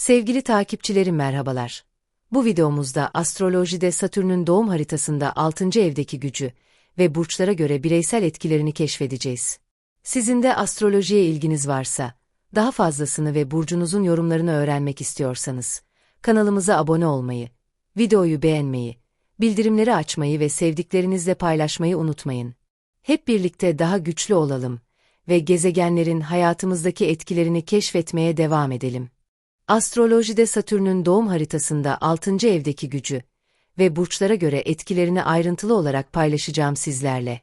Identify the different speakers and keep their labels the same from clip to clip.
Speaker 1: Sevgili takipçilerim merhabalar. Bu videomuzda astrolojide Satürn'ün doğum haritasında 6. evdeki gücü ve burçlara göre bireysel etkilerini keşfedeceğiz. Sizin de astrolojiye ilginiz varsa, daha fazlasını ve burcunuzun yorumlarını öğrenmek istiyorsanız, kanalımıza abone olmayı, videoyu beğenmeyi, bildirimleri açmayı ve sevdiklerinizle paylaşmayı unutmayın. Hep birlikte daha güçlü olalım ve gezegenlerin hayatımızdaki etkilerini keşfetmeye devam edelim. Astrolojide Satürn'ün doğum haritasında 6. evdeki gücü ve burçlara göre etkilerini ayrıntılı olarak paylaşacağım sizlerle.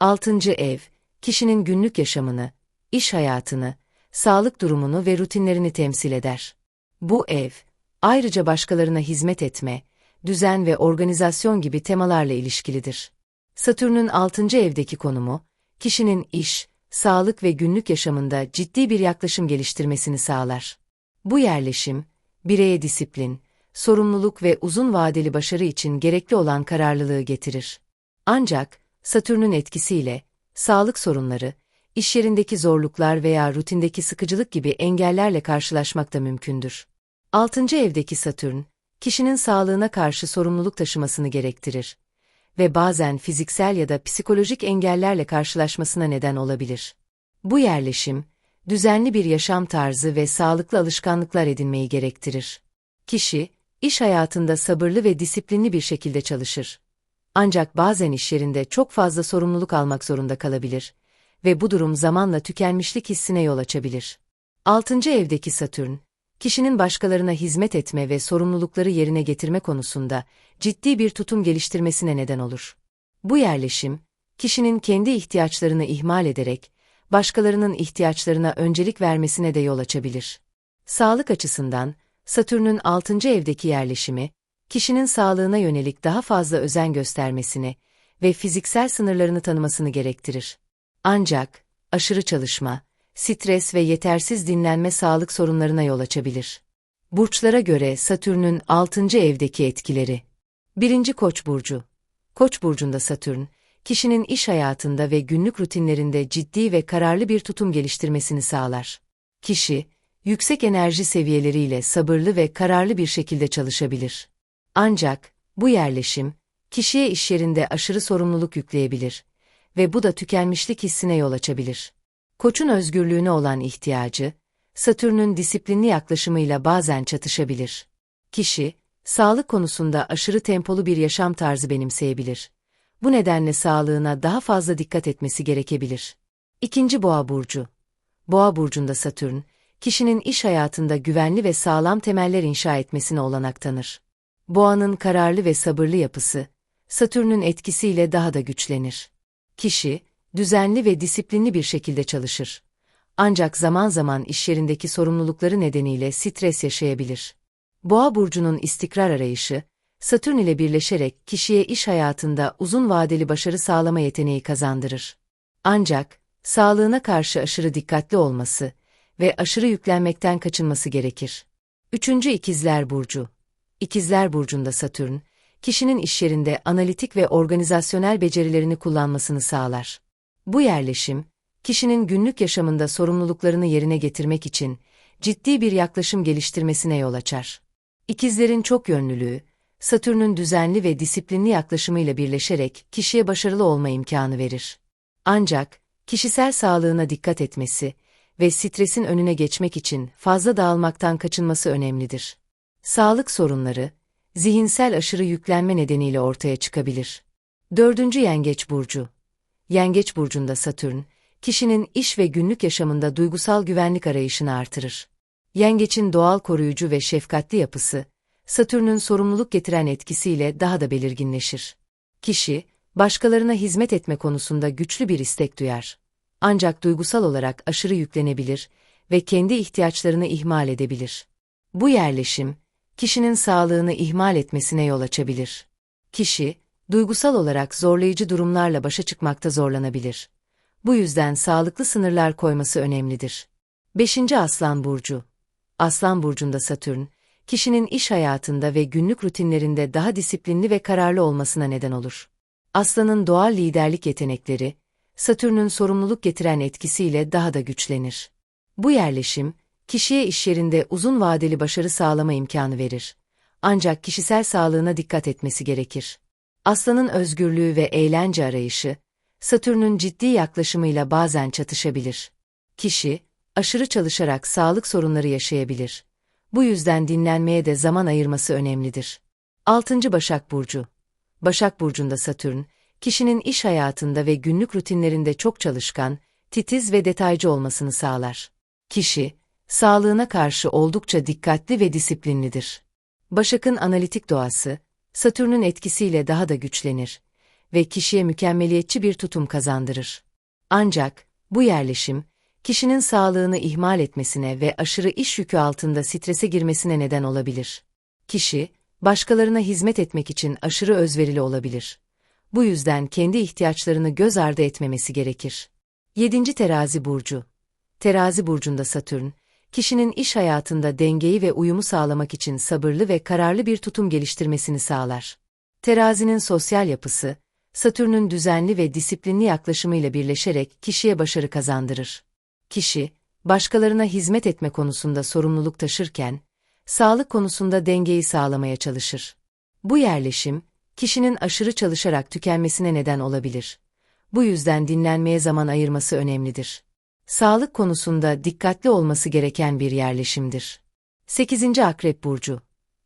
Speaker 1: 6. ev, kişinin günlük yaşamını, iş hayatını, sağlık durumunu ve rutinlerini temsil eder. Bu ev, ayrıca başkalarına hizmet etme, düzen ve organizasyon gibi temalarla ilişkilidir. Satürn'ün 6. evdeki konumu, kişinin iş, sağlık ve günlük yaşamında ciddi bir yaklaşım geliştirmesini sağlar. Bu yerleşim, bireye disiplin, sorumluluk ve uzun vadeli başarı için gerekli olan kararlılığı getirir. Ancak, Satürn'ün etkisiyle, sağlık sorunları, iş yerindeki zorluklar veya rutindeki sıkıcılık gibi engellerle karşılaşmak da mümkündür. 6. evdeki Satürn, kişinin sağlığına karşı sorumluluk taşımasını gerektirir ve bazen fiziksel ya da psikolojik engellerle karşılaşmasına neden olabilir. Bu yerleşim, düzenli bir yaşam tarzı ve sağlıklı alışkanlıklar edinmeyi gerektirir. Kişi, iş hayatında sabırlı ve disiplinli bir şekilde çalışır. Ancak bazen iş yerinde çok fazla sorumluluk almak zorunda kalabilir ve bu durum zamanla tükenmişlik hissine yol açabilir. 6. evdeki Satürn, kişinin başkalarına hizmet etme ve sorumlulukları yerine getirme konusunda ciddi bir tutum geliştirmesine neden olur. Bu yerleşim, kişinin kendi ihtiyaçlarını ihmal ederek, başkalarının ihtiyaçlarına öncelik vermesine de yol açabilir. Sağlık açısından, Satürn'ün 6. evdeki yerleşimi, kişinin sağlığına yönelik daha fazla özen göstermesini ve fiziksel sınırlarını tanımasını gerektirir. Ancak, aşırı çalışma, stres ve yetersiz dinlenme sağlık sorunlarına yol açabilir. Burçlara göre Satürn'ün 6. evdeki etkileri. 1. Koç burcu. Koç burcunda Satürn, kişinin iş hayatında ve günlük rutinlerinde ciddi ve kararlı bir tutum geliştirmesini sağlar. Kişi, yüksek enerji seviyeleriyle sabırlı ve kararlı bir şekilde çalışabilir. Ancak, bu yerleşim, kişiye iş yerinde aşırı sorumluluk yükleyebilir ve bu da tükenmişlik hissine yol açabilir. Koçun özgürlüğüne olan ihtiyacı, Satürn'ün disiplinli yaklaşımıyla bazen çatışabilir. Kişi, sağlık konusunda aşırı tempolu bir yaşam tarzı benimseyebilir. Bu nedenle sağlığına daha fazla dikkat etmesi gerekebilir. İkinci Boğa Burcu Boğa Burcu'nda Satürn, kişinin iş hayatında güvenli ve sağlam temeller inşa etmesine olanak tanır. Boğanın kararlı ve sabırlı yapısı, Satürn'ün etkisiyle daha da güçlenir. Kişi, düzenli ve disiplinli bir şekilde çalışır. Ancak zaman zaman iş yerindeki sorumlulukları nedeniyle stres yaşayabilir. Boğa burcunun istikrar arayışı, Satürn ile birleşerek kişiye iş hayatında uzun vadeli başarı sağlama yeteneği kazandırır. Ancak, sağlığına karşı aşırı dikkatli olması ve aşırı yüklenmekten kaçınması gerekir. Üçüncü İkizler Burcu İkizler Burcu'nda Satürn, kişinin iş yerinde analitik ve organizasyonel becerilerini kullanmasını sağlar. Bu yerleşim, kişinin günlük yaşamında sorumluluklarını yerine getirmek için ciddi bir yaklaşım geliştirmesine yol açar. İkizlerin çok yönlülüğü, Satürn'ün düzenli ve disiplinli yaklaşımıyla birleşerek kişiye başarılı olma imkanı verir. Ancak, kişisel sağlığına dikkat etmesi ve stresin önüne geçmek için fazla dağılmaktan kaçınması önemlidir. Sağlık sorunları, zihinsel aşırı yüklenme nedeniyle ortaya çıkabilir. Dördüncü Yengeç Burcu Yengeç burcunda Satürn, kişinin iş ve günlük yaşamında duygusal güvenlik arayışını artırır. Yengeç'in doğal koruyucu ve şefkatli yapısı, Satürn'ün sorumluluk getiren etkisiyle daha da belirginleşir. Kişi, başkalarına hizmet etme konusunda güçlü bir istek duyar. Ancak duygusal olarak aşırı yüklenebilir ve kendi ihtiyaçlarını ihmal edebilir. Bu yerleşim, kişinin sağlığını ihmal etmesine yol açabilir. Kişi, duygusal olarak zorlayıcı durumlarla başa çıkmakta zorlanabilir. Bu yüzden sağlıklı sınırlar koyması önemlidir. 5. Aslan Burcu Aslan Burcu'nda Satürn, kişinin iş hayatında ve günlük rutinlerinde daha disiplinli ve kararlı olmasına neden olur. Aslanın doğal liderlik yetenekleri, Satürn'ün sorumluluk getiren etkisiyle daha da güçlenir. Bu yerleşim, kişiye iş yerinde uzun vadeli başarı sağlama imkanı verir. Ancak kişisel sağlığına dikkat etmesi gerekir. Aslanın özgürlüğü ve eğlence arayışı, Satürn'ün ciddi yaklaşımıyla bazen çatışabilir. Kişi, aşırı çalışarak sağlık sorunları yaşayabilir. Bu yüzden dinlenmeye de zaman ayırması önemlidir. 6. Başak Burcu Başak Burcu'nda Satürn, kişinin iş hayatında ve günlük rutinlerinde çok çalışkan, titiz ve detaycı olmasını sağlar. Kişi, sağlığına karşı oldukça dikkatli ve disiplinlidir. Başak'ın analitik doğası, Satürn'ün etkisiyle daha da güçlenir ve kişiye mükemmeliyetçi bir tutum kazandırır. Ancak, bu yerleşim, kişinin sağlığını ihmal etmesine ve aşırı iş yükü altında strese girmesine neden olabilir. Kişi, başkalarına hizmet etmek için aşırı özverili olabilir. Bu yüzden kendi ihtiyaçlarını göz ardı etmemesi gerekir. 7. Terazi Burcu Terazi Burcu'nda Satürn, kişinin iş hayatında dengeyi ve uyumu sağlamak için sabırlı ve kararlı bir tutum geliştirmesini sağlar. Terazinin sosyal yapısı, Satürn'ün düzenli ve disiplinli yaklaşımıyla birleşerek kişiye başarı kazandırır. Kişi, başkalarına hizmet etme konusunda sorumluluk taşırken, sağlık konusunda dengeyi sağlamaya çalışır. Bu yerleşim, kişinin aşırı çalışarak tükenmesine neden olabilir. Bu yüzden dinlenmeye zaman ayırması önemlidir. Sağlık konusunda dikkatli olması gereken bir yerleşimdir. 8. Akrep Burcu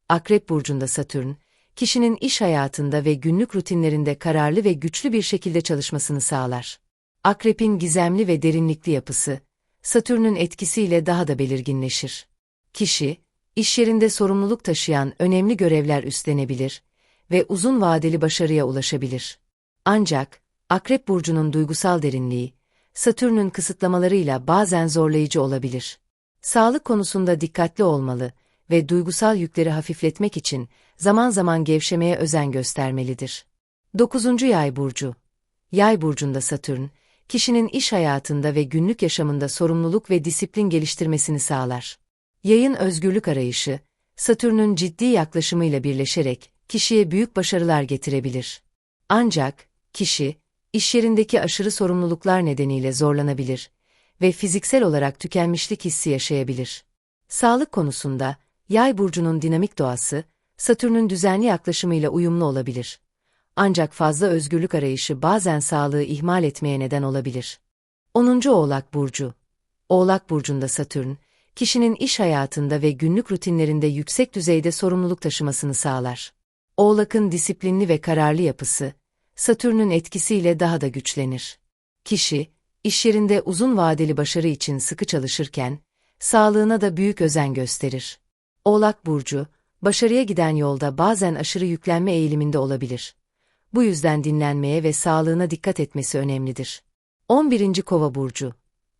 Speaker 1: Akrep Burcu'nda Satürn, kişinin iş hayatında ve günlük rutinlerinde kararlı ve güçlü bir şekilde çalışmasını sağlar. Akrep'in gizemli ve derinlikli yapısı, Satürn'ün etkisiyle daha da belirginleşir. Kişi, iş yerinde sorumluluk taşıyan önemli görevler üstlenebilir ve uzun vadeli başarıya ulaşabilir. Ancak, Akrep Burcu'nun duygusal derinliği, Satürn'ün kısıtlamalarıyla bazen zorlayıcı olabilir. Sağlık konusunda dikkatli olmalı ve duygusal yükleri hafifletmek için zaman zaman gevşemeye özen göstermelidir. 9. Yay Burcu Yay burcunda Satürn, kişinin iş hayatında ve günlük yaşamında sorumluluk ve disiplin geliştirmesini sağlar. Yayın özgürlük arayışı, Satürn'ün ciddi yaklaşımıyla birleşerek kişiye büyük başarılar getirebilir. Ancak, kişi, iş yerindeki aşırı sorumluluklar nedeniyle zorlanabilir ve fiziksel olarak tükenmişlik hissi yaşayabilir. Sağlık konusunda, Yay burcunun dinamik doğası, Satürn'ün düzenli yaklaşımıyla uyumlu olabilir. Ancak fazla özgürlük arayışı bazen sağlığı ihmal etmeye neden olabilir. 10. Oğlak Burcu Oğlak Burcu'nda Satürn, kişinin iş hayatında ve günlük rutinlerinde yüksek düzeyde sorumluluk taşımasını sağlar. Oğlak'ın disiplinli ve kararlı yapısı, Satürn'ün etkisiyle daha da güçlenir. Kişi, iş yerinde uzun vadeli başarı için sıkı çalışırken, sağlığına da büyük özen gösterir. Oğlak Burcu, başarıya giden yolda bazen aşırı yüklenme eğiliminde olabilir. Bu yüzden dinlenmeye ve sağlığına dikkat etmesi önemlidir. 11. Kova Burcu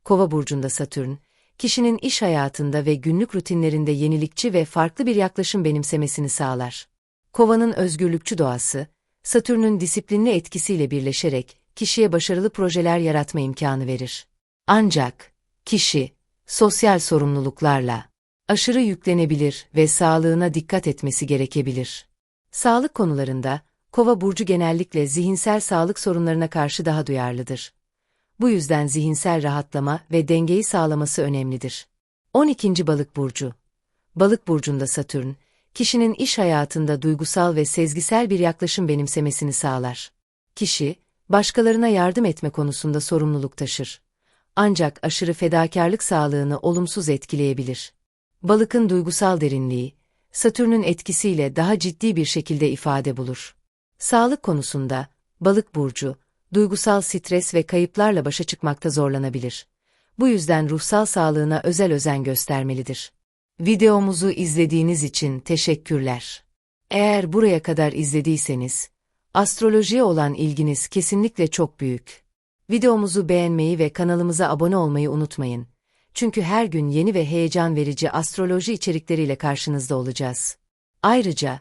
Speaker 1: Kova Burcu'nda Satürn, kişinin iş hayatında ve günlük rutinlerinde yenilikçi ve farklı bir yaklaşım benimsemesini sağlar. Kova'nın özgürlükçü doğası, Satürn'ün disiplinli etkisiyle birleşerek kişiye başarılı projeler yaratma imkanı verir. Ancak kişi sosyal sorumluluklarla aşırı yüklenebilir ve sağlığına dikkat etmesi gerekebilir. Sağlık konularında Kova burcu genellikle zihinsel sağlık sorunlarına karşı daha duyarlıdır. Bu yüzden zihinsel rahatlama ve dengeyi sağlaması önemlidir. 12. Balık burcu Balık burcunda Satürn, kişinin iş hayatında duygusal ve sezgisel bir yaklaşım benimsemesini sağlar. Kişi, başkalarına yardım etme konusunda sorumluluk taşır. Ancak aşırı fedakarlık sağlığını olumsuz etkileyebilir. Balıkın duygusal derinliği, Satürn'ün etkisiyle daha ciddi bir şekilde ifade bulur. Sağlık konusunda, balık burcu, duygusal stres ve kayıplarla başa çıkmakta zorlanabilir. Bu yüzden ruhsal sağlığına özel özen göstermelidir. Videomuzu izlediğiniz için teşekkürler. Eğer buraya kadar izlediyseniz, astrolojiye olan ilginiz kesinlikle çok büyük. Videomuzu beğenmeyi ve kanalımıza abone olmayı unutmayın. Çünkü her gün yeni ve heyecan verici astroloji içerikleriyle karşınızda olacağız. Ayrıca,